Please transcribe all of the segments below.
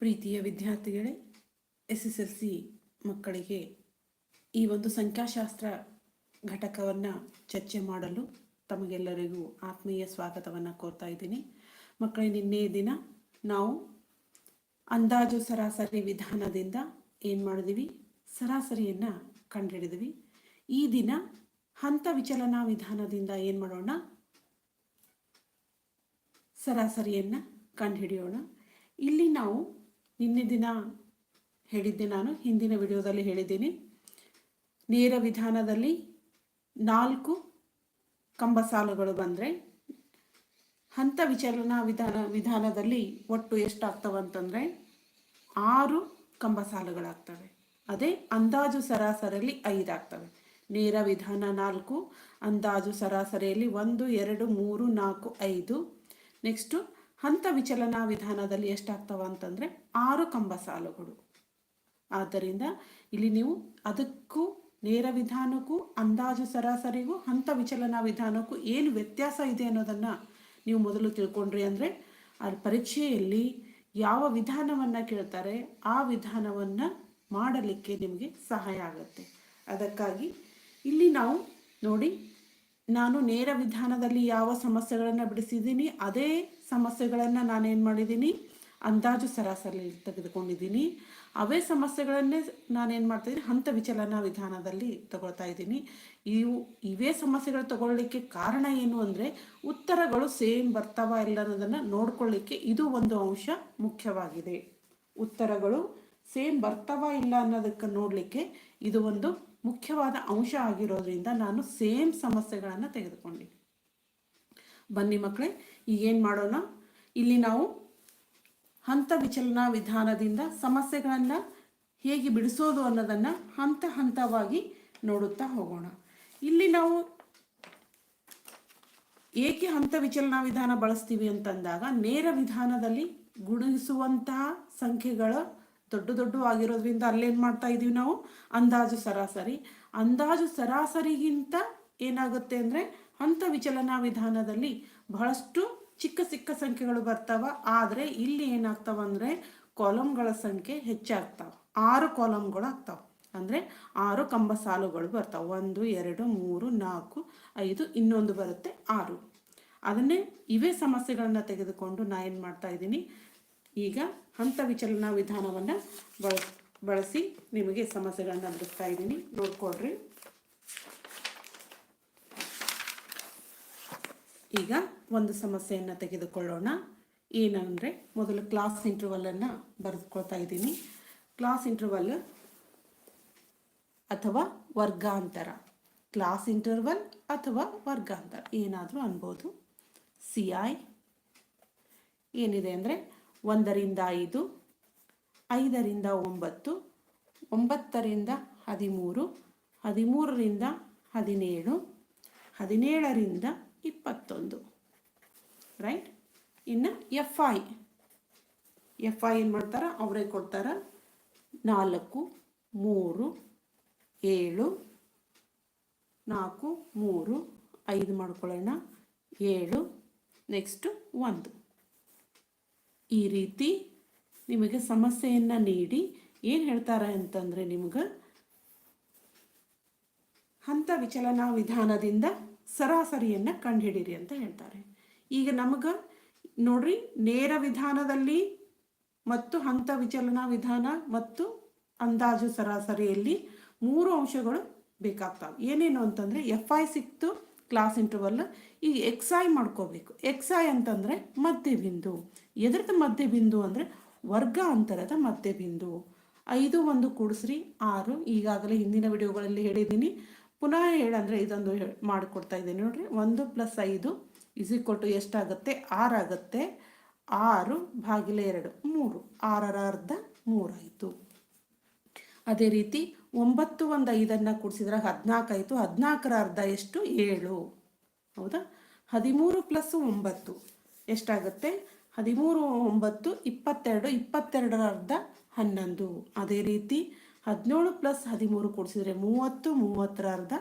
ಪ್ರೀತಿಯ ವಿದ್ಯಾರ್ಥಿಗಳೇ, S S L C ಮಕ್ಕಳಿಗೆ ಈ ಒಂದು ಸಂಖ್ಯಾಶಾಸ್ತ್ರ ಘಟಕವನ್ನು ಚರ್ಚೆ ಮಾಡಲು ತಮಗೆಲ್ಲರಿಗೂ ಆತ್ಮೀಯ ಸ್ವಾಗತವನ್ನು ಕೋರ್ತಾ ಇದ್ದೀನಿ. ಮಕ್ಕಳೇ, ನಿನ್ನೆ ದಿನ ನಾವು ಅಂದಾಜು ಸರಾಸರಿ ವಿಧಾನದಿಂದ ಏನು ಮಾಡಿದ್ವಿ? ಸರಾಸರಿಯನ್ನು ಕಂಡುಹಿಡಿದ್ವಿ ಈ ದಿನ ಹಂತ ವಿಚಲನಾ ವಿಧಾನದಿಂದ ಏನು ಮಾಡೋಣ? ಸರಾಸರಿಯನ್ನು ಕಂಡುಹಿಡಿಯೋಣ. ಇಲ್ಲಿ ನಾವು ನಿನ್ನೆ ದಿನ ಹೇಳಿದ್ದೆ ನಾನು, ಹಿಂದಿನ ವಿಡಿಯೋದಲ್ಲಿ ಹೇಳಿದ್ದೀನಿ. ನೇರ ವಿಧಾನದಲ್ಲಿ ನಾಲ್ಕು ಕಂಬ ಸಾಲುಗಳು ಬಂದರೆ, ಹಂತ ವಿಚಲನಾ ವಿಧಾನ, ವಿಧಾನದಲ್ಲಿ ಒಟ್ಟು ಎಷ್ಟಾಗ್ತವಂತಂದರೆ ಆರು ಕಂಬ ಸಾಲುಗಳಾಗ್ತವೆ ಅದೇ ಅಂದಾಜು ಸರಾಸರಿಯಲ್ಲಿ ಐದಾಗ್ತವೆ. ನೇರ ವಿಧಾನ ನಾಲ್ಕು, ಅಂದಾಜು ಸರಾಸರಿಯಲ್ಲಿ ಒಂದು, ಎರಡು, ಮೂರು, ನಾಲ್ಕು, ಐದು. ನೆಕ್ಸ್ಟು ಹಂತ ವಿಚಲನಾ ವಿಧಾನದಲ್ಲಿ ಎಷ್ಟಾಗ್ತವ ಅಂತಂದರೆ ಆರು ಕಂಬ ಸಾಲುಗಳು. ಆದ್ದರಿಂದ ಇಲ್ಲಿ ನೀವು ಅದಕ್ಕೂ, ನೇರ ವಿಧಾನಕ್ಕೂ, ಅಂದಾಜು ಸರಾಸರಿಗೂ, ಹಂತ ವಿಚಲನಾ ವಿಧಾನಕ್ಕೂ ಏನು ವ್ಯತ್ಯಾಸ ಇದೆ ಅನ್ನೋದನ್ನು ನೀವು ಮೊದಲು ತಿಳ್ಕೊಂಡ್ರಿ ಅಂದರೆ, ಆ ಪರೀಕ್ಷೆಯಲ್ಲಿ ಯಾವ ವಿಧಾನವನ್ನು ಕೇಳ್ತಾರೆ, ಆ ವಿಧಾನವನ್ನು ಮಾಡಲಿಕ್ಕೆ ನಿಮಗೆ ಸಹಾಯ ಆಗುತ್ತೆ. ಅದಕ್ಕಾಗಿ ಇಲ್ಲಿ ನಾವು ನೋಡಿ ನಾನು ನೇರ ವಿಧಾನದಲ್ಲಿ ಯಾವ ಸಮಸ್ಯೆಗಳನ್ನು ಬಿಡಿಸಿದ್ದೀನಿ, ಅದೇ ಸಮಸ್ಯೆಗಳನ್ನು ನಾನೇನು ಮಾಡಿದ್ದೀನಿ, ಅಂದಾಜು ಸರಾಸರಿ ತೆಗೆದುಕೊಂಡಿದ್ದೀನಿ. ಅವೇ ಸಮಸ್ಯೆಗಳನ್ನೇ ನಾನೇನು ಮಾಡ್ತಾಯಿದ್ದೀನಿ ಹಂತ ವಿಚಲನ ವಿಧಾನದಲ್ಲಿ ತಗೊಳ್ತಾ ಇದ್ದೀನಿ. ಇವು, ಇವೇ ಸಮಸ್ಯೆಗಳು ತಗೊಳ್ಳಿಕ್ಕೆ ಕಾರಣ ಏನು ಅಂದರೆ, ಉತ್ತರಗಳು ಸೇಮ್ ಬರ್ತಾವ ಇಲ್ಲ ಅನ್ನೋದನ್ನು ನೋಡ್ಕೊಳ್ಳಿಕ್ಕೆ ಇದು ಒಂದು ಅಂಶ ಮುಖ್ಯವಾಗಿದೆ. ಉತ್ತರಗಳು ಸೇಮ್ ಬರ್ತಾವ ಇಲ್ಲ ಅನ್ನೋದಕ್ಕೆ ನೋಡಲಿಕ್ಕೆ ಇದು ಒಂದು ಮುಖ್ಯವಾದ ಅಂಶ ಆಗಿರೋದ್ರಿಂದ ನಾನು ಸೇಮ್ ಸಮಸ್ಯೆಗಳನ್ನು ತೆಗೆದುಕೊಂಡೆ ಬನ್ನಿ ಮಕ್ಕಳೇ ಈಗೇನು ಮಾಡೋಣ? ಇಲ್ಲಿ ನಾವು ಹಂತ ವಿಚಲನ ವಿಧಾನದಿಂದ ಸಮಸ್ಯೆಗಳನ್ನು ಹೇಗೆ ಬಿಡಿಸೋದು ಅನ್ನೋದನ್ನು ಹಂತ ಹಂತವಾಗಿ ನೋಡುತ್ತಾ ಹೋಗೋಣ. ಇಲ್ಲಿ ನಾವು ಏಕೆ ಹಂತ ವಿಚಲನ ವಿಧಾನ ಬಳಸ್ತೀವಿ ಅಂತಂದಾಗ ನೇರ ವಿಧಾನದಲ್ಲಿ ಗುಣಿಸುವಂತಹ ಸಂಖ್ಯೆಗಳ ದೊಡ್ಡ ದೊಡ್ಡ ಆಗಿರೋದ್ರಿಂದ ಅಲ್ಲೇನು ಮಾಡ್ತಾ ಇದೀವಿ ನಾವು? ಅಂದಾಜು ಸರಾಸರಿ. ಅಂದಾಜು ಸರಾಸರಿಗಿಂತ ಏನಾಗುತ್ತೆ ಅಂದರೆ ಹಂತ ವಿಚಲನ ವಿಧಾನದಲ್ಲಿ ಬಹಳಷ್ಟು ಚಿಕ್ಕ ಚಿಕ್ಕ ಸಂಖ್ಯೆಗಳು ಬರ್ತಾವ. ಆದರೆ ಇಲ್ಲಿ ಏನಾಗ್ತಾವ ಅಂದರೆ ಕಾಲಮ್ಗಳ ಸಂಖ್ಯೆ ಹೆಚ್ಚಾಗ್ತಾವ. ಆರು ಕಾಲಮ್ಗಳು ಆಗ್ತಾವ. ಅಂದರೆ ಆರು ಕಂಬ ಸಾಲುಗಳು ಬರ್ತಾವೆ. ಒಂದು, ಎರಡು, ಮೂರು, ನಾಲ್ಕು, ಐದು, ಇನ್ನೊಂದು ಬರುತ್ತೆ ಆರು. ಅದನ್ನೇ ಇವೇ ಸಮಸ್ಯೆಗಳನ್ನು ತೆಗೆದುಕೊಂಡು ನಾ ಏನು ಮಾಡ್ತಾ ಇದ್ದೀನಿ? ಈಗ ಹಂತ ವಿಚಲನ ವಿಧಾನವನ್ನು ಬಳ ಬಳಸಿ ನಿಮಗೆ ಸಮಸ್ಯೆಗಳನ್ನು ಬಿಡಿಸ್ತಾ ಇದ್ದೀನಿ. ನೋಡ್ಕೊಡ್ರಿ ಈಗ ಒಂದು ಸಮಸ್ಯೆಯನ್ನು ತೆಗೆದುಕೊಳ್ಳೋಣ. ಏನಂದರೆ ಮೊದಲು ಕ್ಲಾಸ್ ಇಂಟರ್ವಲನ್ನು ಬರೆದುಕೊಳ್ತಾ ಇದ್ದೀನಿ. ಕ್ಲಾಸ್ ಇಂಟರ್ವಲ್ ಅಥವಾ ವರ್ಗಾಂತರ. ಕ್ಲಾಸ್ ಇಂಟರ್ವಲ್ ಅಥವಾ ವರ್ಗಾಂತರ. ಏನಾದರೂ ಅನ್ಬೋದು. ಸಿ ಐ ಏನಿದೆ ಅಂದರೆ ಒಂದರಿಂದ ಐದು, ಐದರಿಂದ ಒಂಬತ್ತು, ಒಂಬತ್ತರಿಂದ ಹದಿಮೂರು, ಹದಿಮೂರರಿಂದ ಹದಿನೇಳು, ಹದಿನೇಳರಿಂದ ಇಪ್ಪತ್ತೊಂದು. ರೈಟ್ ಇನ್ನು ಎಫ್ ಐ ಎಫ್ ಐ ಏನು ಮಾಡ್ತಾರೆ? ಅವರೇ ಕೊಡ್ತಾರೆ. ನಾಲ್ಕು, ಮೂರು, ಏಳು, ನಾಲ್ಕು, ಮೂರು, ಐದು ಮಾಡ್ಕೊಳ್ಳೋಣ. ಏಳು ನೆಕ್ಸ್ಟು ಒಂದು. ಈ ರೀತಿ ನಿಮಗೆ ಸಮಸ್ಯೆಯನ್ನು ನೀಡಿ ಏನು ಹೇಳ್ತಾರೆ ಅಂತಂದರೆ ನಿಮ್ಗೆ ಹಂತ ವಿಚಲನ ವಿಧಾನದಿಂದ ಸರಾಸರಿಯನ್ನು ಕಂಡುಹಿಡಿರಿ ಅಂತ ಹೇಳ್ತಾರೆ. ಈಗ ನಮಗೆ ನೋಡ್ರಿ, ನೇರ ವಿಧಾನದಲ್ಲಿ ಮತ್ತು ಹಂತ ವಿಚಲನ ವಿಧಾನ ಮತ್ತು ಅಂದಾಜು ಸರಾಸರಿಯಲ್ಲಿ ಮೂರು ಅಂಶಗಳು ಬೇಕಾಗ್ತವೆ. ಏನೇನು ಅಂತಂದರೆ ಎಫ್ ಐ ಸಿಕ್ತು ಕ್ಲಾಸ್ ಇಂಟರ್ವಲ್ ಈಗ ಐ ಮಾಡ್ಕೋಬೇಕು. ಎಕ್ಸ್ ಐ ಅಂತಂದರೆ ಎದ್ರದ ಎದ್ರದ್ದು ಮಧ್ಯಬಿಂದು ಅಂದರೆ ವರ್ಗ ಅಂತರದ ಮಧ್ಯಬಿಂದು. ಐದು ಒಂದು ಕೂಡಿಸ್ರಿ, ಆರು. ಈಗಾಗಲೇ ಹಿಂದಿನ ವಿಡಿಯೋಗಳಲ್ಲಿ ಹೇಳಿದ್ದೀನಿ. ಪುನಃ ಹೇಳಂದರೆ ಇದೊಂದು ಮಾಡಿಕೊಡ್ತಾ ಇದ್ದೀನಿ ನೋಡ್ರಿ. ಒಂದು ಪ್ಲಸ್ ಐದು ಇಸ್ ಈಕ್ವಲ್ ಟು ಎಷ್ಟಾಗುತ್ತೆ? ಆರಾಗುತ್ತೆ ಆರು ಭಾಗಿಲೆ ಎರಡು, ಮೂರು. ಆರರ ಅರ್ಧ ಮೂರಾಯಿತು. ಅದೇ ರೀತಿ ಒಂಬತ್ತು ಒಂದು ಐದನ್ನು ಕೂಡಿಸಿದ್ರೆ ಹದಿನಾಲ್ಕು ಆಯಿತು ಹದಿನಾಲ್ಕರ ಅರ್ಧ ಎಷ್ಟು? ಏಳು. ಹೌದಾ? ಹದಿಮೂರು ಪ್ಲಸ್ ಒಂಬತ್ತು ಎಷ್ಟಾಗುತ್ತೆ? ಹದಿಮೂರು ಒಂಬತ್ತು, ಇಪ್ಪತ್ತೆರಡು ಇಪ್ಪತ್ತೆರಡರ ಅರ್ಧ ಹನ್ನೊಂದು. ಅದೇ ರೀತಿ ಹದಿನೇಳು ಪ್ಲಸ್ ಹದಿಮೂರು ಕೂಡಿಸಿದ್ರೆ ಮೂವತ್ತು ಮೂವತ್ತರ ಅರ್ಧ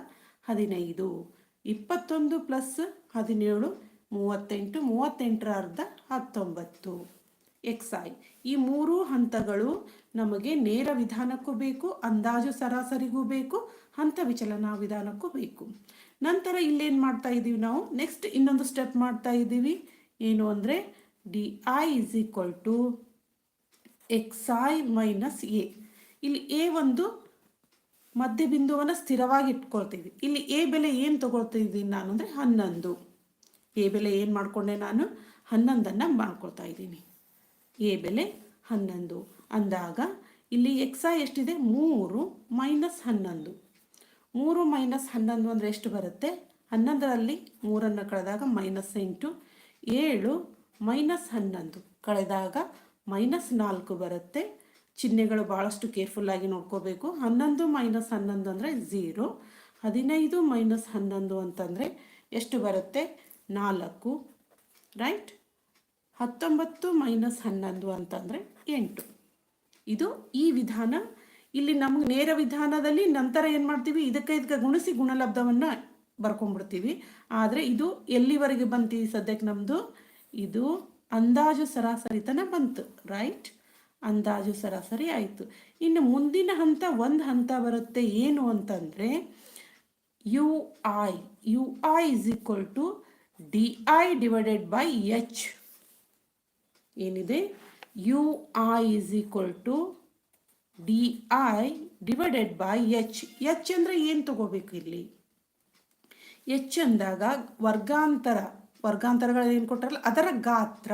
ಹದಿನೈದು. ಇಪ್ಪತ್ತೊಂದು ಪ್ಲಸ್ ಹದಿನೇಳು, ಮೂವತ್ತೆಂಟು ಮೂವತ್ತೆಂಟರ ಅರ್ಧ ಹತ್ತೊಂಬತ್ತು. ಎಕ್ಸ್ ಐ ಈ ಮೂರು ಹಂತಗಳು ನಮಗೆ ನೇರ ವಿಧಾನಕ್ಕೂ ಬೇಕು, ಅಂದಾಜು ಸರಾಸರಿಗೂ ಬೇಕು, ಹಂತ ವಿಚಲನಾ ವಿಧಾನಕ್ಕೂ ಬೇಕು. ನಂತರ ಇಲ್ಲೇನು ಮಾಡ್ತಾ ಇದ್ದೀವಿ ನಾವು? ನೆಕ್ಸ್ಟ್ ಇನ್ನೊಂದು ಸ್ಟೆಪ್ ಮಾಡ್ತಾ ಇದ್ದೀವಿ ಏನು ಅಂದರೆ D I is equal to X I minus A ಇಲ್ಲಿ ಎ ಒಂದು ಮಧ್ಯ ಬಿಂದುವನ್ನು ಸ್ಥಿರವಾಗಿ ಇಟ್ಕೊಳ್ತೀವಿ. ಇಲ್ಲಿ ಎ ಬೆಲೆ ಏನು ತಗೊಳ್ತಿದ್ದೀನಿ ನಾನು ಅಂದರೆ ಹನ್ನೊಂದು. ಎ ಬೆಲೆ ಏನು ಮಾಡಿಕೊಂಡೆ ನಾನು? ಹನ್ನೊಂದನ್ನು ಮಾಡ್ಕೊಳ್ತಾ ಇದ್ದೀನಿ. ಎ ಬೆಲೆ ಹನ್ನೊಂದು. ಅಂದಾಗ ಇಲ್ಲಿ ಎಕ್ಸ ಎಷ್ಟಿದೆ? ಮೂರು ಮೈನಸ್ ಹನ್ನೊಂದು. ಮೂರು ಮೈನಸ್ ಹನ್ನೊಂದು ಅಂದರೆ ಎಷ್ಟು ಬರುತ್ತೆ? ಹನ್ನೊಂದರಲ್ಲಿ ಮೂರನ್ನು ಕಳೆದಾಗ ಮೈನಸ್ ಎಂಟು. ಏಳು ಮೈನಸ್ ಹನ್ನೊಂದು. ಕಳೆದಾಗ ಮೈನಸ್ ನಾಲ್ಕು ಬರುತ್ತೆ. ಚಿಹ್ನೆಗಳು ಭಾಳಷ್ಟು ಕೇರ್ಫುಲ್ಲಾಗಿ ನೋಡ್ಕೋಬೇಕು. ಹನ್ನೊಂದು ಮೈನಸ್ ಹನ್ನೊಂದು ಅಂದರೆ ಝೀರೋ ಹದಿನೈದು ಮೈನಸ್ ಹನ್ನೊಂದು ಅಂತಂದರೆ ಎಷ್ಟು ಬರುತ್ತೆ? ನಾಲ್ಕು. ರೈಟ್ ಹತ್ತೊಂಬತ್ತು ಮೈನಸ್ ಹನ್ನೊಂದು ಅಂತಂದರೆ ಎಂಟು. ಇದು ಈ ವಿಧಾನ. ಇಲ್ಲಿ ನಮಗೆ ನೇರ ವಿಧಾನದಲ್ಲಿ ನಂತರ ಏನು ಮಾಡ್ತೀವಿ? ಇದಕ್ಕೆ ಇದಕ್ಕೆ ಗುಣಿಸಿ ಗುಣಲಬ್ಧವನ್ನು ಬರ್ಕೊಂಡ್ಬಿಡ್ತೀವಿ. ಆದರೆ ಇದು ಎಲ್ಲಿವರೆಗೆ ಬಂತು ಸದ್ಯಕ್ಕೆ ನಮ್ಮದು ಇದು ಅಂದಾಜು ಸರಾಸರಿ ತನ ಬಂತು ರೈಟ್ ಅಂದಾಜು ಸರಾಸರಿ ಆಯಿತು. ಇನ್ನು ಮುಂದಿನ ಹಂತ, ಒಂದು ಹಂತ ಬರುತ್ತೆ ಏನು ಅಂತಂದರೆ U I U I is equal to D I divided by H ಏನಿದೆ? U I is equal to D I divided by H H ಅಂದರೆ ಏನು ತಗೋಬೇಕು ಇಲ್ಲಿ? ಎಚ್ ಅಂದಾಗ ವರ್ಗಾಂತರ ವರ್ಗಾಂತರಗಳು ಏನು ಕೊಟ್ಟಾರಲ್ಲ ಅದರ ಗಾತ್ರ.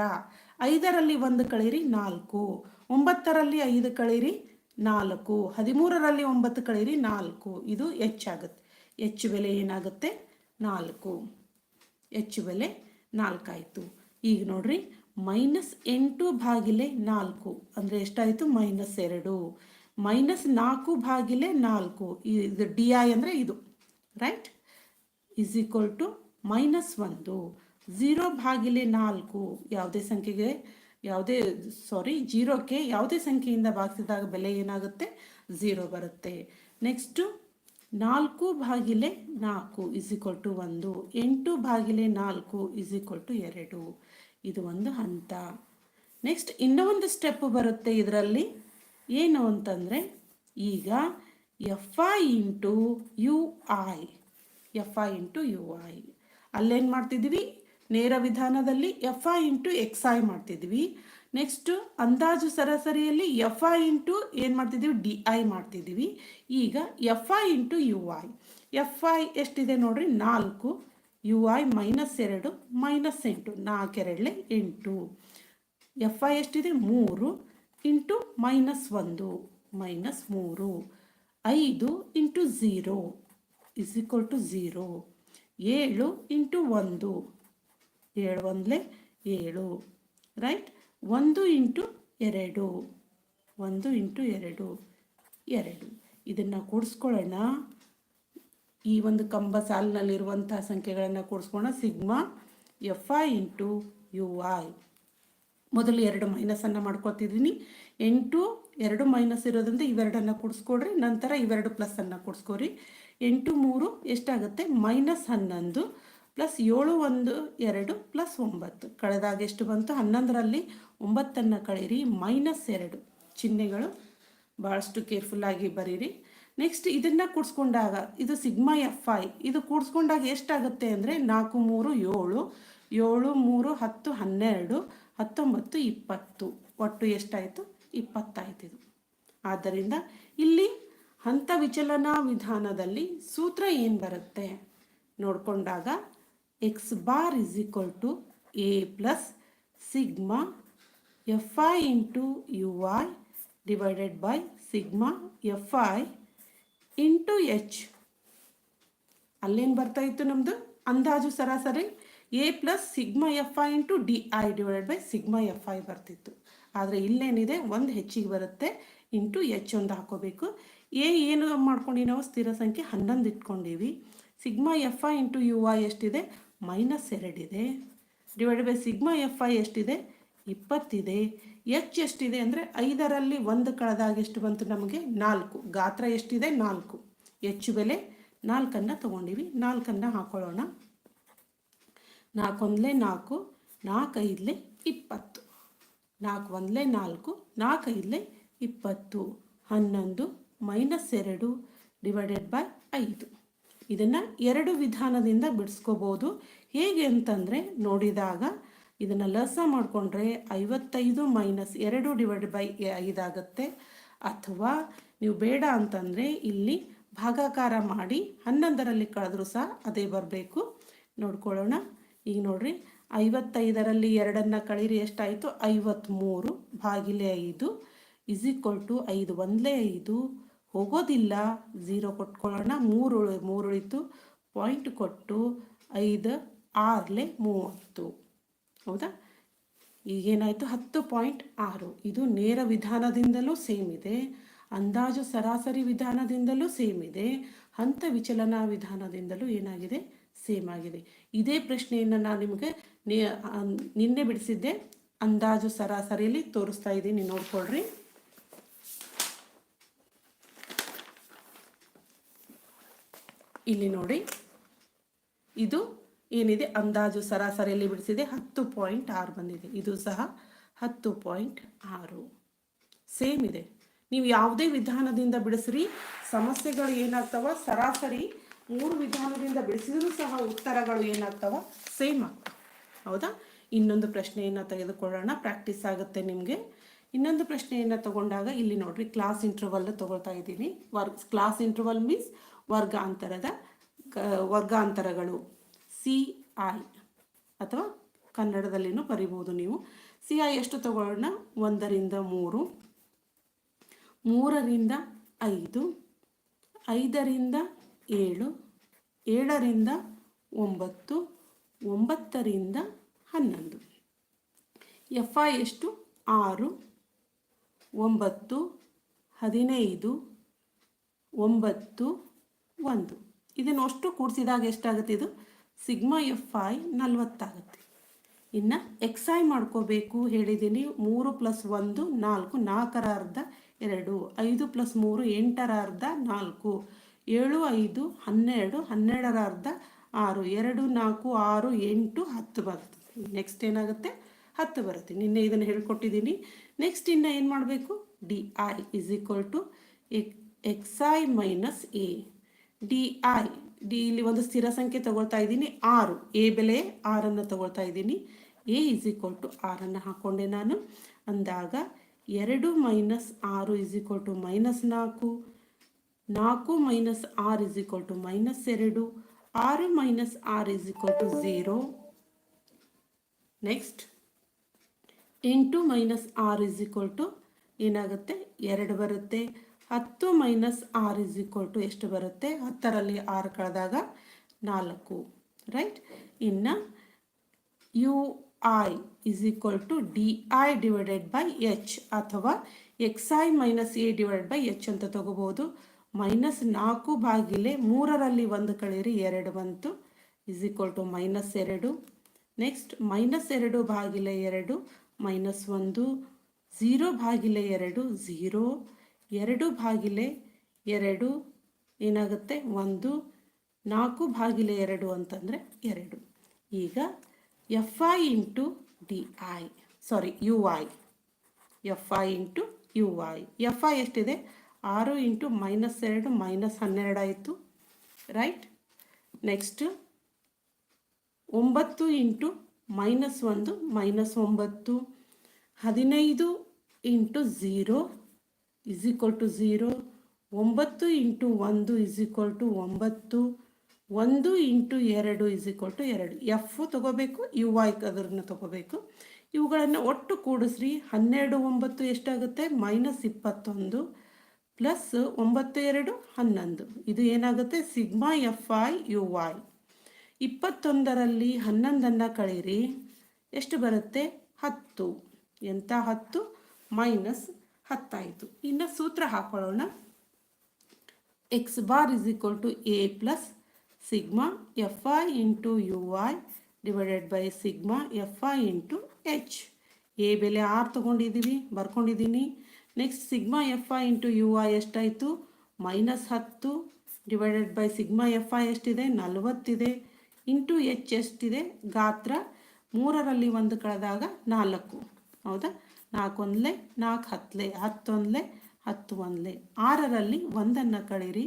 ಐದರಲ್ಲಿ ಒಂದು ಕಳೀರಿ ನಾಲ್ಕು. ಒಂಬತ್ತರಲ್ಲಿ ಐದು ಕಳೀರಿ ನಾಲ್ಕು. ಹದಿಮೂರರಲ್ಲಿ ಒಂಬತ್ತು ಕಳೀರಿ ನಾಲ್ಕು. ಇದು ಹೆಚ್ಚಾಗುತ್ತೆ ಹೆಚ್ಚು ಬೆಲೆ ಏನಾಗುತ್ತೆ? ನಾಲ್ಕು. ಹೆಚ್ಚು ಬೆಲೆ ನಾಲ್ಕಾಯಿತು. ಈಗ ನೋಡ್ರಿ, ಮೈನಸ್ ಎಂಟು ಭಾಗಿಲೆ ನಾಲ್ಕು. ಅಂದರೆ ಎಷ್ಟಾಯಿತು? ಮೈನಸ್ ಎರಡು. ಮೈನಸ್ ನಾಲ್ಕು ಭಾಗಿಲೆ ನಾಲ್ಕು. ಇದು ಡಿ ಐ ಅಂದರೆ ಇದು. Right is equal to minus ಒಂದು. ಝೀರೋ ಭಾಗಿಲೆ ನಾಲ್ಕು. ಯಾವುದೇ ಸಂಖ್ಯೆಗೆ ಯಾವುದೇ ಸಾರಿ ಜೀರೋಕ್ಕೆ ಯಾವುದೇ ಸಂಖ್ಯೆಯಿಂದ ಭಾಗಿಸಿದಾಗ ಬೆಲೆ ಏನಾಗುತ್ತೆ? ಝೀರೋ ಬರುತ್ತೆ. ನೆಕ್ಸ್ಟು ನಾಲ್ಕು ಭಾಗಿಲೆ ನಾಲ್ಕು ಇಸ್ ಈಕ್ವಲ್ ಟು ಒಂದು. ಎಂಟು ಭಾಗಿಲೆ ನಾಲ್ಕು ಇಸ್ ಈಕ್ವಲ್ ಟು ಎರಡು. ಇದು ಒಂದು ಹಂತ. ನೆಕ್ಸ್ಟ್ ಇನ್ನೂ ಒಂದು ಸ್ಟೆಪ್ ಬರುತ್ತೆ ಇದರಲ್ಲಿ. ಏನು ಅಂತಂದರೆ, ಈಗ F I into U I F I into U I ಅಲ್ಲೇನು ಮಾಡ್ತಿದ್ವಿ? ನೇರ ವಿಧಾನದಲ್ಲಿ F I into X I ಮಾಡ್ತಿದ್ವಿ. ನೆಕ್ಸ್ಟು ಅಂದಾಜು ಸರಾಸರಿಯಲ್ಲಿ ಎಫ್ ಐ ಇಂಟು ಏನು ಮಾಡ್ತಿದ್ದೀವಿ ಡಿ ಐ ಮಾಡ್ತಿದ್ವಿ. ಈಗ F I into U I F I ಎಷ್ಟಿದೆ ನೋಡ್ರಿ? ನಾಲ್ಕು. ಯು ಐ ಮೈನಸ್ ಎರಡು ಮೈನಸ್ ಎಂಟು ನಾಲ್ಕೆರಡಲೆ ಎಂಟು. ಎಫ್ ಐ ಎಷ್ಟಿದೆ? ಮೂರು ಇಂಟು ಮೈನಸ್ ಒಂದು ಮೈನಸ್ ಮೂರು. ಐದು into zero is equal to zero ಏಳು ಇಂಟು ಒಂದು. ಏಳು ಒಂದಲೇ? ಏಳು. ರೈಟ್ ಒಂದು ಇಂಟು ಎರಡು. ಒಂದು ಇಂಟು ಎರಡು. ಎರಡು. ಇದನ್ನು ಕೂಡಿಸ್ಕೊಳ್ಳೋಣ. ಈ ಒಂದು ಕಂಬ ಸಾಲಿನಲ್ಲಿರುವಂತಹ ಸಂಖ್ಯೆಗಳನ್ನು ಕೂಡಿಸ್ಕೊಳ್ಳೋಣ sigma F I into U I. ಮೊದಲು ಎರಡು ಮೈನಸನ್ನು ಮಾಡ್ಕೊತಿದ್ದೀನಿ. ಎಂಟು, ಎರಡು ಮೈನಸ್ ಇರೋದ್ರಿಂದ ಇವೆರಡನ್ನು ಕೂಡಿಸ್ಕೊಡ್ರಿ. ನಂತರ ಇವೆರಡು ಪ್ಲಸ್ಸನ್ನು ಕೂಡಿಸ್ಕೊರಿ. ಎಂಟು, ಮೂರು ಎಷ್ಟಾಗುತ್ತೆ? ಮೈನಸ್ ಹನ್ನೊಂದು ಪ್ಲಸ್ ಏಳು, ಒಂದು, ಎರಡು ಪ್ಲಸ್ ಒಂಬತ್ತು. ಕಳೆದಾಗ ಎಷ್ಟು ಬಂತು? ಹನ್ನೊಂದರಲ್ಲಿ ಒಂಬತ್ತನ್ನು ಕಳೀರಿ ಮೈನಸ್ ಎರಡು. ಚಿಹ್ನೆಗಳು ಭಾಳಷ್ಟು ಕೇರ್ಫುಲ್ಲಾಗಿ ಬರೀರಿ. ನೆಕ್ಸ್ಟ್ ಇದನ್ನು ಕೂಡಿಸ್ಕೊಂಡಾಗ, ಇದು ಸಿಗ್ಮಾ ಎಫ್ ಐ ಇದು ಕೂಡಿಸ್ಕೊಂಡಾಗ ಎಷ್ಟಾಗುತ್ತೆ ಅಂದರೆ ನಾಲ್ಕು, ಮೂರು, ಏಳು ಏಳು, ಮೂರು, ಹತ್ತು, ಹನ್ನೆರಡು, ಹತ್ತೊಂಬತ್ತು, ಇಪ್ಪತ್ತು. ಒಟ್ಟು ಎಷ್ಟಾಯಿತು? ಇಪ್ಪತ್ತಾಯ್ತು ಇದು. ಆದ್ದರಿಂದ ಇಲ್ಲಿ ಹಂತ ವಿಚಲನ ವಿಧಾನದಲ್ಲಿ ಸೂತ್ರ ಏನು ಬರುತ್ತೆ? ನೋಡಿಕೊಂಡಾಗ X bar is equal to A plus sigma F I into U I divided by sigma F I into H. ಅಲ್ಲೇನು ಬರ್ತಾ ಇತ್ತು ನಮ್ಮದು ಅಂದಾಜು ಸರಾಸರಿ A plus sigma F I into D I divided by sigma F I ಬರ್ತಿತ್ತು. ಆದರೆ ಇಲ್ಲೇನಿದೆ, ಒಂದು ಹೆಚ್ಚಿಗೆ ಬರುತ್ತೆ. ಇಂಟು ಎಚ್ ಒಂದು ಹಾಕೋಬೇಕು. ಎ ಏನು ಮಾಡ್ಕೊಂಡು ನಾವು? ಸ್ಥಿರ ಸಂಖ್ಯೆ ಹನ್ನೊಂದು ಇಟ್ಕೊಂಡೀವಿ. Sigma F I into U I ಎಷ್ಟಿದೆ? ಮೈನಸ್ ಎರಡಿದೆ divide by sigma F I ಎಷ್ಟಿದೆ? ಇಪ್ಪತ್ತಿದೆ. ಎಚ್ ಎಷ್ಟಿದೆ ಅಂದರೆ ಐದರಲ್ಲಿ ಒಂದು ಕಳೆದಾಗ ಎಷ್ಟು ಬಂತು ನಮಗೆ? ನಾಲ್ಕು. ಗಾತ್ರ ಎಷ್ಟಿದೆ? ನಾಲ್ಕು. ಹೆಚ್ಚು ಬೆಲೆ ನಾಲ್ಕನ್ನು ತೊಗೊಂಡಿವಿ. ನಾಲ್ಕನ್ನು ಹಾಕೊಳ್ಳೋಣ. ನಾಲ್ಕೊಂದಲೇ ನಾಲ್ಕು ನಾಲ್ಕೈದಲೇ ಇಪ್ಪತ್ತು. ನಾಲ್ಕು ಒಂದಲೇ ನಾಲ್ಕು ನಾಲ್ಕು ಐದಲೇ ಇಪ್ಪತ್ತು. ಹನ್ನೊಂದು ಮೈನಸ್ ಎರಡು ಡಿವೈಡೆಡ್ ಬೈ ಐದು. ಇದನ್ನು ಎರಡು ವಿಧಾನದಿಂದ ಬಿಡಿಸ್ಕೋಬೋದು. ಹೇಗೆ ಅಂತಂದರೆ ನೋಡಿದಾಗ ಇದನ್ನು ಲಸ ಮಾಡಿಕೊಂಡ್ರೆ ಐವತ್ತೈದು ಮೈನಸ್ ಎರಡು ಡಿವೈಡ್ ಬೈ ಐದಾಗುತ್ತೆ. ಅಥವಾ ನೀವು ಬೇಡ ಅಂತಂದರೆ ಇಲ್ಲಿ ಭಾಗಾಕಾರ ಮಾಡಿ ಹನ್ನೊಂದರಲ್ಲಿ ಕಳೆದ್ರೂ ಸಹ ಅದೇ ಬರಬೇಕು. ನೋಡ್ಕೊಳ್ಳೋಣ. ಈಗ ನೋಡ್ರಿ, ಐವತ್ತೈದರಲ್ಲಿ ಎರಡನ್ನು ಕಳೀರಿ ಎಷ್ಟಾಯಿತು? ಐವತ್ತ್ಮೂರು ಬಾಗಿಲೆ ಐದು ಇಸ್ ಈಕ್ವಲ್ ಟು ಐದು ಒಂದಲೇ ಐದು. ಹೋಗೋದಿಲ್ಲ. ಝೀರೋ ಕೊಟ್ಕೊಳ್ಳೋಣ. ಮೂರು ಮೂರುಳಿತು ಪಾಯಿಂಟ್ ಕೊಟ್ಟು ಐದು, ಆರಲೆ ಮೂವತ್ತು. ಹೌದಾ? ಈಗೇನಾಯಿತು? ಹತ್ತು ಪಾಯಿಂಟ್ ಆರು. ಇದು ನೇರ ವಿಧಾನದಿಂದಲೂ ಸೇಮ್ ಇದೆ. ಅಂದಾಜು ಸರಾಸರಿ ವಿಧಾನದಿಂದಲೂ ಸೇಮ್ ಇದೆ. ಹಂತ ವಿಚಲನ ವಿಧಾನದಿಂದಲೂ ಏನಾಗಿದೆ? ಸೇಮ್ ಆಗಿದೆ. ಇದೇ ಪ್ರಶ್ನೆಯನ್ನು ನಾನು ನಿಮಗೆ ನಿನ್ನೆ ಬಿಡಿಸಿದ್ದೆ. ಅಂದಾಜು ಸರಾಸರಿಯಲ್ಲಿ ತೋರಿಸ್ತಾ ಇದ್ದೀನಿ, ನೋಡ್ಕೊಳ್ರಿ. ಇಲ್ಲಿ ನೋಡಿ. ಇದು ಏನಿದೆ? ಅಂದಾಜು ಸರಾಸರಿಯಲ್ಲಿ ಬಿಡಿಸಿದೆ. ಹತ್ತು ಪಾಯಿಂಟ್ ಆರು ಬಂದಿದೆ. ಇದು ಸಹ ಹತ್ತು ಪಾಯಿಂಟ್ ಆರು. ಸೇಮ್ ಇದೆ. ನೀವು ಯಾವುದೇ ವಿಧಾನದಿಂದ ಬಿಡಿಸ್ರಿ, ಸಮಸ್ಯೆಗಳು ಏನಾಗ್ತವ, ಸರಾಸರಿ ಮೂರು ವಿಧಾನದಿಂದ ಬಿಡಿಸಿದರೂ ಸಹ ಉತ್ತರಗಳು ಏನಾಗ್ತವ, ಸೇಮ್ ಆಗ್ತವೆ. ಹೌದಾ? ಇನ್ನೊಂದು ಪ್ರಶ್ನೆಯನ್ನು ತೆಗೆದುಕೊಳ್ಳೋಣ. ಪ್ರಾಕ್ಟೀಸ್ ಆಗುತ್ತೆ ನಿಮಗೆ. ಇನ್ನೊಂದು ಪ್ರಶ್ನೆಯನ್ನು ತಗೊಂಡಾಗ ಇಲ್ಲಿ ನೋಡ್ರಿ, ಕ್ಲಾಸ್ ಇಂಟರ್ವಲ್ ತಗೊಳ್ತಾ ಇದ್ದೀನಿ. ವರ್ಗ, ಕ್ಲಾಸ್ ಇಂಟರ್ವಲ್ ಮೀನ್ಸ್ ವರ್ಗಾಂತರದ ವರ್ಗಾಂತರಗಳು. ಸಿ ಐ ಅಥವಾ ಕನ್ನಡದಲ್ಲಿನೂ ಬರಿಬೋದು ನೀವು. ಸಿ ಐ ಎಷ್ಟು ತಗೊಳ್ಳೋಣ? ಒಂದರಿಂದ ಮೂರು, ಮೂರರಿಂದ ಐದು, ಐದರಿಂದ ಏಳು, ಏಳರಿಂದ ಒಂಬತ್ತು, ಒಂಬತ್ತರಿಂದ ಹನ್ನೊಂದು. ಎಫ್ ಐ ಎಷ್ಟು? ಆರು, ಒಂಬತ್ತು, ಹದಿನೈದು, ಒಂಬತ್ತು, ಒಂದು. ಇದನ್ನು ಅಷ್ಟು ಕೂಡಿಸಿದಾಗ ಎಷ್ಟಾಗುತ್ತೆ ಇದು? ಸಿಗ್ಮಾ ಎಫ್ ಐ ನಲ್ವತ್ತಾಗುತ್ತೆ. ಇನ್ನು ಐ ಮಾಡ್ಕೋಬೇಕು ಹೇಳಿದ್ದೀನಿ. ಮೂರು ಪ್ಲಸ್ ಒಂದು ನಾಲ್ಕು, ನಾಲ್ಕರ ಅರ್ಧ ಎರಡು, ಐದು ಪ್ಲಸ್ ಮೂರು ಎಂಟರ ಅರ್ಧ ನಾಲ್ಕು, ಏಳು, ಐದು, ಹನ್ನೆರಡು, ಹನ್ನೆರಡರ ಅರ್ಧ ಆರು, ಎರಡು, ನಾಲ್ಕು, ಆರು, ಎಂಟು, ಹತ್ತು ಬರುತ್ತೆ. ನೆಕ್ಸ್ಟ್ ಏನಾಗುತ್ತೆ? ಹತ್ತು ಬರುತ್ತೆ. ನಿನ್ನೆ ಇದನ್ನು ಹೇಳ್ಕೊಟ್ಟಿದ್ದೀನಿ. ನೆಕ್ಸ್ಟ್ ಇನ್ನು ಏನು ಮಾಡಬೇಕು? D I is equal to X I minus A. D I ಇಲ್ಲಿ ಒಂದು ಸ್ಥಿರ ಸಂಖ್ಯೆ ತಗೊಳ್ತಾ ಇದ್ದೀನಿ. ಆರು. ಎ ಬೆಲೆ ಆರನ್ನು ತಗೊಳ್ತಾ ಇದ್ದೀನಿ. ಎ ಇಸ್ ಈಕ್ವಲ್ ಟು ಆರನ್ನು ಹಾಕ್ಕೊಂಡೆ ನಾನು. ಅಂದಾಗ ಎರಡು ಮೈನಸ್ ಆರು ಇಸ್ ಈಕ್ವಲ್ ಟು ಮೈನಸ್ ನಾಲ್ಕು. ನಾಲ್ಕು ಮೈನಸ್ ಆರ್ ಇಸ್ ಈಕ್ವಲ್ ಟು ಮೈನಸ್ ಎರಡು. ಆರು minus R is equal to zero. Next. ಎಂಟು ಮೈನಸ್ ಆರ್ ಇಸ್ ಈಕ್ವಲ್ ಟು ಏನಾಗುತ್ತೆ? ಎರಡು ಬರುತ್ತೆ. ಹತ್ತು ಮೈನಸ್ ಆರ್ ಇಸ್ ಈಕ್ವಲ್ ಟು ಎಷ್ಟು ಬರುತ್ತೆ? ಹತ್ತರಲ್ಲಿ ಆರು ಕಳೆದಾಗ ನಾಲ್ಕು ರೈಟ್ ಇನ್ನು U I is equal to D I divided by H ಅಥವಾ X I minus A divide by H ಅಂತ ತಗೋಬೋದು ಮೈನಸ್ ನಾಲ್ಕು ಬಾಗಿಲೆ ಮೂರರಲ್ಲಿ ಒಂದು ಕಳೀರಿ ಎರಡು ಬಂತು. ಇಸ್ ಈಕ್ವಲ್ ಟು ಮೈನಸ್ ಎರಡು. ನೆಕ್ಸ್ಟ್, ಮೈನಸ್ ಎರಡು ಬಾಗಿಲೆ ಎರಡು, ಮೈನಸ್ ಒಂದು, ಝೀರೋ ಬಾಗಿಲೆ ಎರಡು, ಝೀರೋ. ಎರಡು ಭಾಗಿಲೆ ಎರಡು ಏನಾಗುತ್ತೆ? ಒಂದು. ನಾಲ್ಕು ಭಾಗಿಲೆ ಎರಡು ಅಂತಂದರೆ ಎರಡು. ಈಗ F I into D I sorry U I F I into U I F I ಎಷ್ಟಿದೆ? ಆರು ಇಂಟು ಮೈನಸ್ ಎರಡು ಮೈನಸ್ ಹನ್ನೆರಡು ಆಯಿತು. ರೈಟ್ ನೆಕ್ಸ್ಟ್ ಒಂಬತ್ತು ಇಂಟು ಮೈನಸ್ ಒಂದು ಮೈನಸ್ ಒಂಬತ್ತು. ಹದಿನೈದು into zero is equal to zero ಒಂಬತ್ತು ಇಂಟು ಒಂದು ಇಸ್ ಈಕ್ವಲ್ ಟು ಒಂಬತ್ತು, ಒಂದು ಇಂಟು ಎರಡು ಇಸ್ ಈಕ್ವಲ್ ಟು ಎರಡು. ಎಫ್ ತಗೋಬೇಕು ಯು ಐ ಅದನ್ನು ತಗೋಬೇಕು. ಇವುಗಳನ್ನು ಒಟ್ಟು ಕೂಡಿಸ್ರಿ, ಹನ್ನೆರಡು, ಒಂಬತ್ತು ಎಷ್ಟಾಗುತ್ತೆ? ಮೈನಸ್ ಇಪ್ಪತ್ತೊಂದು ಪ್ಲಸ್ ಒಂಬತ್ತು, ಎರಡು, ಹನ್ನೊಂದು. ಇದು ಏನಾಗುತ್ತೆ? Sigma F I U I ಇಪ್ಪತ್ತೊಂದರಲ್ಲಿ ಹನ್ನೊಂದನ್ನು ಕಳೀರಿ ಎಷ್ಟು ಬರುತ್ತೆ? ಹತ್ತು. ಎಂಥ ಹತ್ತು? ಮೈನಸ್ ಹತ್ತಾಯಿತು. ಇನ್ನು ಸೂತ್ರ ಹಾಕೊಳ್ಳೋಣ. X bar is equal to A plus sigma F I into U I divided by sigma F I into H A ಬೆಲೆ ಆರ್ ತೊಗೊಂಡಿದ್ದೀವಿ ಬರ್ಕೊಂಡಿದ್ದೀನಿ next sigma F I into U I ಎಷ್ಟಾಯಿತು? ಮೈನಸ್ ಹತ್ತು divided by sigma F I ಎಷ್ಟಿದೆ? ನಲವತ್ತಿದೆ. Into H ಎಷ್ಟಿದೆ? ಗಾತ್ರ ಮೂರರಲ್ಲಿ ಒಂದು ಕಳೆದಾಗ ನಾಲ್ಕು. ಹೌದಾ? ನಾಲ್ಕು ಒಂದ್ಲೆ ನಾಲ್ಕು ಹತ್ತಲೆ ಹತ್ತೊಂದ್ಲೆ. ಹತ್ತು ಒಂದ್ಲೆ ಆರರಲ್ಲಿ ಒಂದನ್ನು ಕಳೀರಿ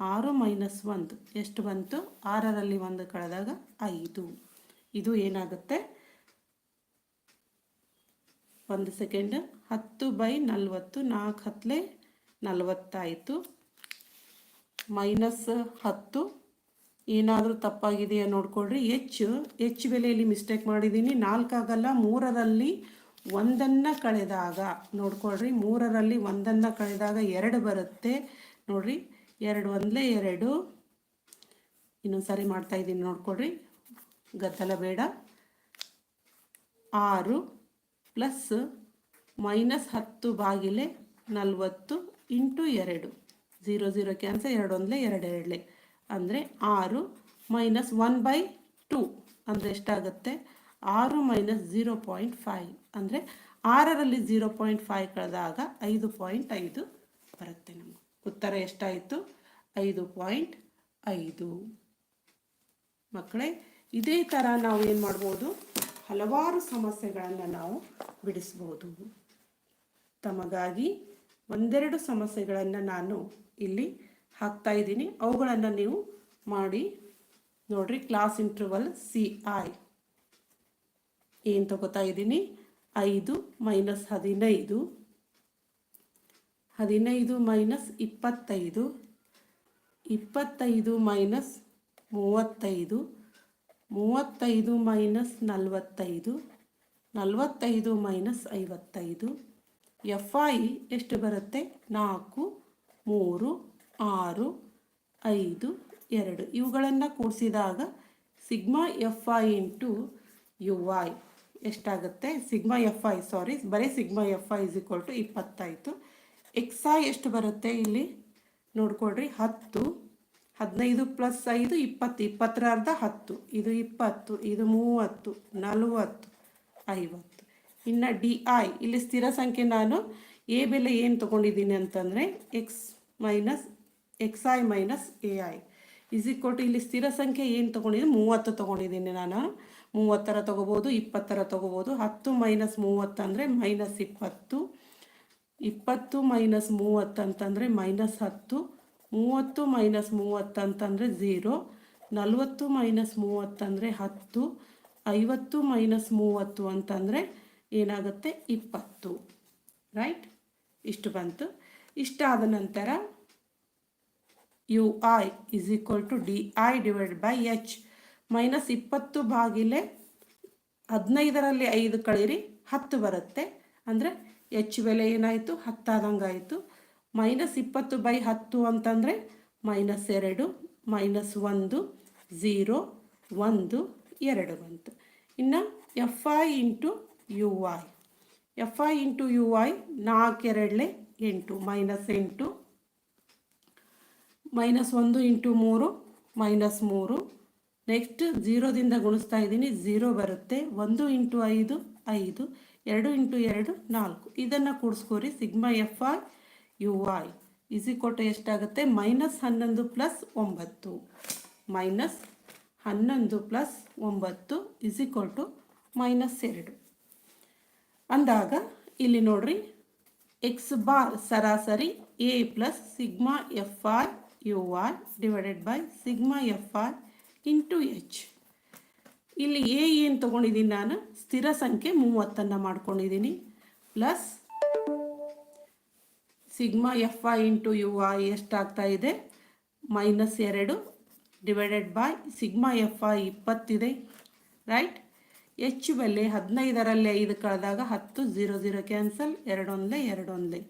ಆರು ಮೈನಸ್ ಒಂದು. ಎಷ್ಟು ಬಂತು? ಆರರಲ್ಲಿ ಒಂದು ಕಳೆದಾಗ ಐದು. ಇದು ಏನಾಗುತ್ತೆ? ಒಂದು ಸೆಕೆಂಡ್. ಹತ್ತು ಬೈ ನಲ್ವತ್ತು ನಾಲ್ಕು ಹತ್ತಲೆ ನಲ್ವತ್ತಾಯಿತು. ಮೈನಸ್ ಹತ್ತು. ಏನಾದರೂ ತಪ್ಪಾಗಿದೆಯಾ ನೋಡ್ಕೊಳ್ರಿ. ಹೆಚ್ಚು ಹೆಚ್ಚು ಬೆಲೆಯಲ್ಲಿ ಮಿಸ್ಟೇಕ್ ಮಾಡಿದ್ದೀನಿ. ನಾಲ್ಕಾಗಲ್ಲ, ಮೂರರಲ್ಲಿ ಒಂದನ್ನು ಕಳೆದಾಗ, ನೋಡ್ಕೊಳ್ರಿ, ಮೂರರಲ್ಲಿ ಒಂದನ್ನು ಕಳೆದಾಗ ಎರಡು ಬರುತ್ತೆ. ನೋಡ್ರಿ, ಎರಡು ಒಂದಲೇ ಎರಡು. ಇನ್ನೊಂದು ಸಾರಿ ಮಾಡ್ತಾ ಇದ್ದೀನಿ, ನೋಡ್ಕೊಳ್ರಿ. ಗದ್ದಲ ಬೇಡ. ಆರು ಪ್ಲಸ್ ಮೈನಸ್ ಹತ್ತು ಬಾಗಿಲೆ ನಲವತ್ತು ಇಂಟು ಎರಡು. ಝೀರೋ ಝೀರೋ ಕ್ಯಾನ್ಸಲ್ ಎರಡು ಒಂದಲೇ ಎರಡು ಎರಡಲೆ. ಅಂದರೆ ಆರು ಮೈನಸ್ ಒನ್ ಬೈ ಟು. ಅಂದರೆ ಎಷ್ಟಾಗುತ್ತೆ? ಆರು ಮೈನಸ್ ಜೀರೋ ಪಾಯಿಂಟ್ ಫೈವ್ ಅಂದರೆ ಆರರಲ್ಲಿ ಝೀರೋ ಪಾಯಿಂಟ್ ಫೈವ್ ಕಳೆದಾಗ ಐದು ಪಾಯಿಂಟ್ ಐದು ಬರುತ್ತೆ ನಮಗೆ. ಉತ್ತರ ಎಷ್ಟಾಯಿತು? ಐದು ಪಾಯಿಂಟ್ ಐದು. ಮಕ್ಕಳೇ, ಇದೇ ಥರ ನಾವು ಏನು ಮಾಡ್ಬೋದು? ಹಲವಾರು ಸಮಸ್ಯೆಗಳನ್ನು ನಾವು ಬಿಡಿಸ್ಬೋದು. ತಮಗಾಗಿ ಒಂದೆರಡು ಸಮಸ್ಯೆಗಳನ್ನು ನಾನು ಇಲ್ಲಿ ಹಾಕ್ತಾ ಇದ್ದೀನಿ. ಅವುಗಳನ್ನು ನೀವು ಮಾಡಿ ನೋಡ್ರಿ. Class interval C I. ಏನು ತಗೋತಾ ಇದ್ದೀನಿ? ಐದು ಮೈನಸ್ ಹದಿನೈದು. ಹದಿನೈದು ಮೈನಸ್ ಇಪ್ಪತ್ತೈದು. ಇಪ್ಪತ್ತೈದು ಮೈನಸ್ ಮೂವತ್ತೈದು. ಮೂವತ್ತೈದು ಮೈನಸ್ ನಲವತ್ತೈದು. ನಲವತ್ತೈದು ಮೈನಸ್ ಐವತ್ತೈದು. ಎಫ್ ಐ ಎಷ್ಟು ಬರುತ್ತೆ? ನಾಲ್ಕು, ಮೂರು, ಆರು, ಐದು, ಎರಡು. ಇವುಗಳನ್ನು ಕೂಡಿಸಿದಾಗ sigma F I into U I ಎಷ್ಟಾಗುತ್ತೆ? ಸಿಗ್ಮಾ ಎಫ್ ಐ ಸಾರಿ ಬರೀ sigma F I is equal to ಇಪ್ಪತ್ತಾಯಿತು X I ಎಷ್ಟು ಬರುತ್ತೆ ಇಲ್ಲಿ? ನೋಡ್ಕೊಳ್ರಿ, ಹತ್ತು. ಹದಿನೈದು ಪ್ಲಸ್ ಐದು, ಇಪ್ಪತ್ತು. ಇಪ್ಪತ್ತರ ಅರ್ಧ ಹತ್ತು. ಇದು ಇಪ್ಪತ್ತು, ಇದು ಮೂವತ್ತು, ನಲವತ್ತು, ಐವತ್ತು. ಇನ್ನು ಡಿ ಐ ಇಲ್ಲಿ ಸ್ಥಿರ ಸಂಖ್ಯೆ ನಾನು ಎ ಬೆಲೆ ಏನು ತೊಗೊಂಡಿದ್ದೀನಿ ಅಂತಂದರೆ X minus X I minus A I is equal to ಇಲ್ಲಿ ಸ್ಥಿರ ಸಂಖ್ಯೆ ಏನು ತೊಗೊಂಡಿದ್ದೀನಿ? ಮೂವತ್ತು ತೊಗೊಂಡಿದ್ದೀನಿ ನಾನು. ಮೂವತ್ತರ ತೊಗೋಬೋದು, ಇಪ್ಪತ್ತರ ತೊಗೋಬೋದು. ಹತ್ತು ಮೈನಸ್ ಮೂವತ್ತಂದರೆ ಮೈನಸ್ ಇಪ್ಪತ್ತು. ಇಪ್ಪತ್ತು ಮೈನಸ್ ಮೂವತ್ತು ಅಂತಂದರೆ ಮೈನಸ್ ಹತ್ತು. ಮೂವತ್ತು ಮೈನಸ್ ಮೂವತ್ತು ಅಂತಂದರೆ ಝೀರೋ ನಲವತ್ತು ಮೈನಸ್ ಮೂವತ್ತಂದರೆ ಹತ್ತು. ಐವತ್ತು ಮೈನಸ್ ಮೂವತ್ತು ಅಂತಂದರೆ ಏನಾಗುತ್ತೆ? ಇಪ್ಪತ್ತು. ರೈಟ್? ಇಷ್ಟು ಬಂತು. ಇಷ್ಟಾದ ನಂತರ U I is equal to D I divide by H. Minus ಇಪ್ಪತ್ತು ಬಾಗಿಲೆ ಹದಿನೈದರಲ್ಲಿ ಐದು ಕಳೀರಿ ಹತ್ತು ಬರುತ್ತೆ. ಅಂದರೆ ಎಚ್ ಬೆಲೆ ಏನಾಯಿತು? ಹತ್ತಾದಂಗೆ ಆಯಿತು ಮೈನಸ್ ಇಪ್ಪತ್ತು ಬೈ ಹತ್ತು ಅಂತಂದರೆ ಮೈನಸ್ ಎರಡು, ಮೈನಸ್ ಒಂದು, ಝೀರೋ, ಒಂದು, ಎರಡು ಬಂತು. ಇನ್ನು F I into U I F I into U I ನಾಲ್ಕೆರಡಲೆ ಎಂಟು, ಮೈನಸ್ ಎಂಟು, ಮೈನಸ್ ಒಂದು ಇಂಟು ಮೂರು, ಮೈನಸ್ ಮೂರು ನೆಕ್ಸ್ಟ್ ಝೀರೋದಿಂದ ಗುಣಿಸ್ತಾ ಇದ್ದೀನಿ. ಝೀರೋ ಬರುತ್ತೆ. ಒಂದು ಇಂಟು ಐದು ಐದು. ಎರಡು ಇಂಟು ಎರಡು, ನಾಲ್ಕು. ಇದನ್ನು ಕೂಡಿಸ್ಕೋರಿ. Sigma F R U I. ಕೊಟ್ಟು ಎಷ್ಟಾಗುತ್ತೆ? ಮೈನಸ್ ಹನ್ನೊಂದು ಪ್ಲಸ್ ಒಂಬತ್ತು. ಮೈನಸ್ ಹನ್ನೊಂದು ಪ್ಲಸ್ ಒಂಬತ್ತು ಇಸಿ ಟು ಮೈನಸ್ ಎರಡು. ಅಂದಾಗ ಇಲ್ಲಿ ನೋಡ್ರಿ. ಎಕ್ಸ್ ಬಾರ್ ಸರಾಸರಿ A plus sigma F R U R divided by sigma F R into H ಇಲ್ಲಿ ಎ ಏನು ತೊಗೊಂಡಿದ್ದೀನಿ ನಾನು? ಸ್ಥಿರ ಸಂಖ್ಯೆ ಮೂವತ್ತನ್ನು ಮಾಡ್ಕೊಂಡಿದ್ದೀನಿ. Plus sigma F I into U I ಎಷ್ಟಾಗ್ತಾ ಇದೆ? ಮೈನಸ್ ಎರಡು divided by sigma F I ಇಪ್ಪತ್ತಿದೆ. Right H ಬೆಲೆ ಹದಿನೈದರಲ್ಲಿ ಐದು ಕಳೆದಾಗ ಹತ್ತು ಝೀರೋ ಝೀರೋ ಕ್ಯಾನ್ಸಲ್ ಎರಡೊಂದೇ ಎರಡೊಂದೇ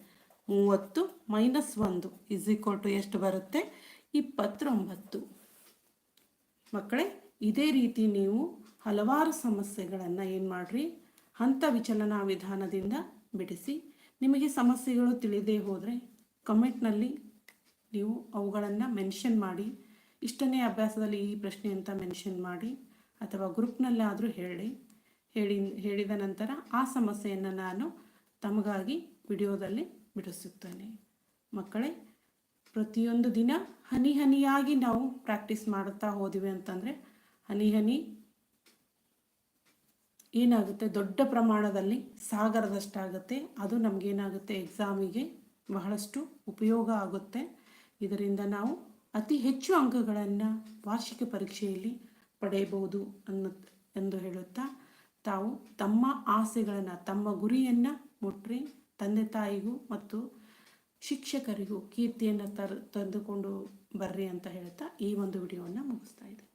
ಮೂವತ್ತು ಮೈನಸ್ ಒಂದು ಇಸ್ ಈಕ್ವಲ್ ಟು ಎಷ್ಟು ಬರುತ್ತೆ? ಇಪ್ಪತ್ತೊಂಬತ್ತು. ಮಕ್ಕಳೇ, ಇದೇ ರೀತಿ ನೀವು ಹಲವಾರು ಸಮಸ್ಯೆಗಳನ್ನು ಏನು ಮಾಡಿರಿ? ಹಂತ ವಿಚಲನ ವಿಧಾನದಿಂದ ಬಿಡಿಸಿ. ನಿಮಗೆ ಸಮಸ್ಯೆಗಳು ತಿಳಿದೇ ಹೋದರೆ ಕಮೆಂಟ್ನಲ್ಲಿ ನೀವು ಅವುಗಳನ್ನು ಮೆನ್ಷನ್ ಮಾಡಿ. ಇಷ್ಟನೇ ಅಭ್ಯಾಸದಲ್ಲಿ ಈ ಪ್ರಶ್ನೆ ಅಂತ ಮೆನ್ಷನ್ ಮಾಡಿ ಅಥವಾ ಗ್ರೂಪ್ನಲ್ಲಾದರೂ ಹೇಳಿ. ಹೇಳಿ, ಹೇಳಿದ ನಂತರ ಆ ಸಮಸ್ಯೆಯನ್ನು ನಾನು ತಮಗಾಗಿ ವಿಡಿಯೋದಲ್ಲಿ ಬಿಡಿಸುತ್ತೇನೆ. ಮಕ್ಕಳೇ, ಪ್ರತಿಯೊಂದು ದಿನ ಹನಿ ಹನಿಯಾಗಿ ನಾವು ಪ್ರಾಕ್ಟೀಸ್ ಮಾಡುತ್ತಾ ಹೋದಿವಿ ಅಂತಂದರೆ ಹನಿ ಹನಿ ಏನಾಗುತ್ತೆ? ದೊಡ್ಡ ಪ್ರಮಾಣದಲ್ಲಿ ಸಾಗರದಷ್ಟಾಗುತ್ತೆ. ಅದು ನಮಗೇನಾಗುತ್ತೆ? ಎಕ್ಸಾಮಿಗೆ ಬಹಳಷ್ಟು ಉಪಯೋಗ ಆಗುತ್ತೆ. ಇದರಿಂದ ನಾವು ಅತಿ ಹೆಚ್ಚು ಅಂಕಗಳನ್ನು ವಾರ್ಷಿಕ ಪರೀಕ್ಷೆಯಲ್ಲಿ ಪಡೆಯಬಹುದು ಅನ್ನೋ ಎಂದು ಹೇಳುತ್ತಾ, ತಾವು ತಮ್ಮ ಆಸೆಗಳನ್ನು, ತಮ್ಮ ಗುರಿಯನ್ನು ಮುಟ್ರಿ, ತಂದೆ ತಾಯಿಗೂ ಮತ್ತು ಶಿಕ್ಷಕರಿಗೂ ಕೀರ್ತಿಯನ್ನು ತರ್ ತಂದುಕೊಂಡು ಬರ್ರಿ ಅಂತ ಹೇಳ್ತಾ ಈ ಒಂದು ವಿಡಿಯೋವನ್ನು ಮುಗಿಸ್ತಾ ಇದ್ದೀನಿ.